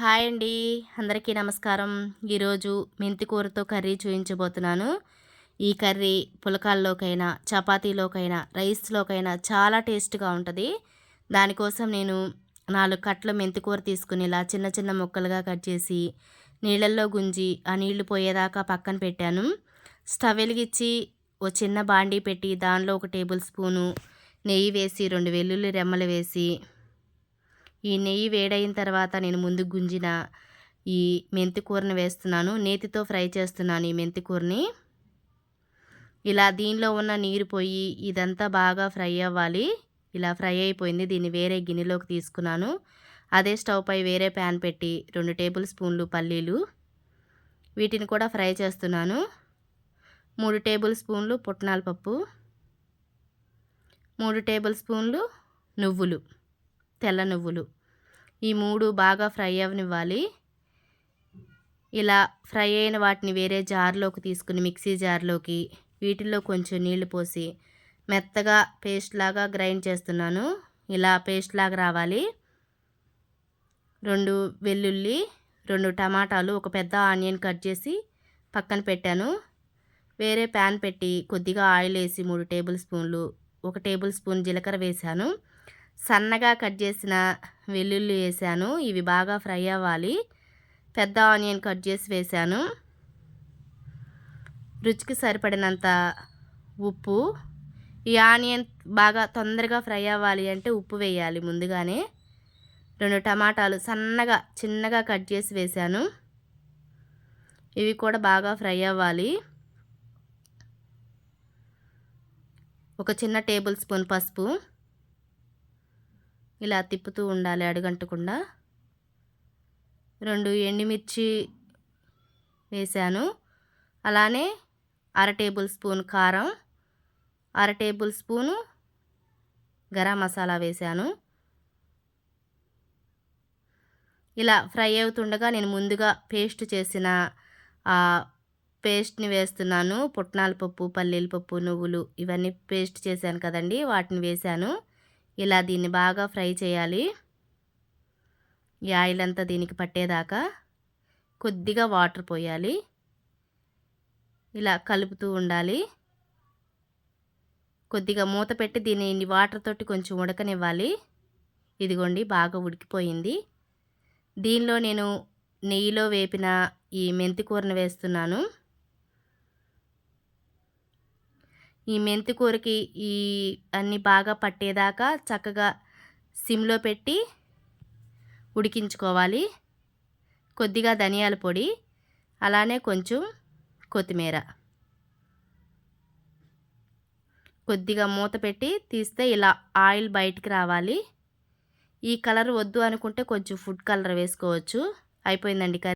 Hi అండి. అందరికీ నమస్కారం. ఈరోజు మెంతికూరతో కర్రీ చూపించబోతున్నాను ఈ కర్రీ పులకాల్లోకైనా చపాతీలోకైనా రైస్లోకైనా చాలా టేస్ట్గా ఉంటుంది. దానికోసం నేను నాలుగు కట్ల మెంతికూర తీసుకుని ఇలా చిన్న చిన్న ముక్కలుగా కట్ చేసి నీళ్ళల్లో గుంజి ఆ నీళ్ళు పోయేదాకా పక్కన పెట్టాను. స్టవ్ వెలిగించి ఓ చిన్న బాండీ పెట్టి దానిలో ఒక టేబుల్ స్పూను నెయ్యి వేసి రెండు వెల్లుల్లి రెమ్మలు వేసి ఈ నెయ్యి వేడైన తర్వాత నేను ముందు గుంజిన ఈ మెంతి కూరని వేస్తున్నాను. నేతితో ఫ్రై చేస్తున్నాను ఈ మెంతి కూరని. ఇలా దీనిలో ఉన్న నీరు పోయి ఇదంతా బాగా ఫ్రై అవ్వాలి. ఇలా ఫ్రై అయిపోయింది. దీన్ని వేరే గిన్నెలోకి తీసుకున్నాను. అదే స్టవ్ పై వేరే ప్యాన్ పెట్టి రెండు టేబుల్ స్పూన్లు పల్లీలు వీటిని కూడా ఫ్రై చేస్తున్నాను. మూడు టేబుల్ స్పూన్లు పుట్నాల పప్పు. మూడు టేబుల్ స్పూన్లు నువ్వులు. తెల్ల నువ్వులు. ఈ మూడు బాగా ఫ్రై అవనివ్వాలి. ఇలా ఫ్రై అయిన వాటిని వేరే జార్లోకి తీసుకుని మిక్సీ జార్లోకి వీటిల్లో కొంచెం నీళ్ళు పోసి మెత్తగా పేస్ట్ లాగా గ్రైండ్ చేస్తున్నాను. ఇలా పేస్ట్ లాగా రావాలి. రెండు వెల్లుల్లి రెండు టమాటాలు ఒక పెద్ద ఆనియన్ కట్ చేసి పక్కన పెట్టాను. వేరే ప్యాన్ పెట్టి కొద్దిగా ఆయిల్ వేసి మూడు టేబుల్ స్పూన్లు ఒక టేబుల్ స్పూన్ జీలకర్ర వేశాను సన్నగా కట్ చేసిన వెల్లుల్లి వేసాను. ఇవి బాగా ఫ్రై అవ్వాలి. పెద్ద ఆనియన్ కట్ చేసి వేసాను. రుచికి సరిపడినంత ఉప్పు. ఈ ఆనియన్ బాగా తొందరగా ఫ్రై అవ్వాలి అంటే ఉప్పు వేయాలి ముందుగానే. రెండు టమాటాలు సన్నగా చిన్నగా కట్ చేసి వేసాను. ఇవి కూడా బాగా ఫ్రై అవ్వాలి. ఒక చిన్న టేబుల్ స్పూన్ పసుపు. ఇలా తిప్పుతూ ఉండాలి అడుగంటకుండా. రెండు ఎండుమిర్చి వేసాను అలానే అర టేబుల్ స్పూన్ కారం అర టేబుల్ స్పూను గరం మసాలా వేసాను ఇలా ఫ్రై అవుతుండగా నేను ముందుగా పేస్ట్ చేసిన ఆ పేస్ట్ని వేస్తున్నాను. పుట్నాల పప్పు పల్లీల పప్పు నువ్వులు ఇవన్నీ పేస్ట్ చేశాను కదండి వాటిని వేశాను. ఇలా దీన్ని బాగా ఫ్రై చేయాలి. ఈ ఆయిల్ అంతా దీనికి పట్టేదాకా కొద్దిగా వాటర్ పోయాలి. ఇలా కలుపుతూ ఉండాలి. కొద్దిగా మూత పెట్టి దీన్ని వాటర్ తోటి కొంచెం ఉడకనివ్వాలి. ఇదిగోండి బాగా ఉడికిపోయింది. దీనిలో నేను నెయ్యిలో వేపిన ఈ మెంతి కూరను వేస్తున్నాను. ఈ మెంతి కూరకి ఈ అన్నీ బాగా పట్టేదాకా చక్కగా సిమ్లో పెట్టి ఉడికించుకోవాలి. కొద్దిగా ధనియాల పొడి అలానే కొంచెం కొత్తిమీర. కొద్దిగా మూత పెట్టి తీస్తే ఇలా ఆయిల్ బయటికి రావాలి. ఈ కలర్ వద్దు అనుకుంటే కొంచెం ఫుడ్ కలర్ వేసుకోవచ్చు. అయిపోయిందండి కర్రీ.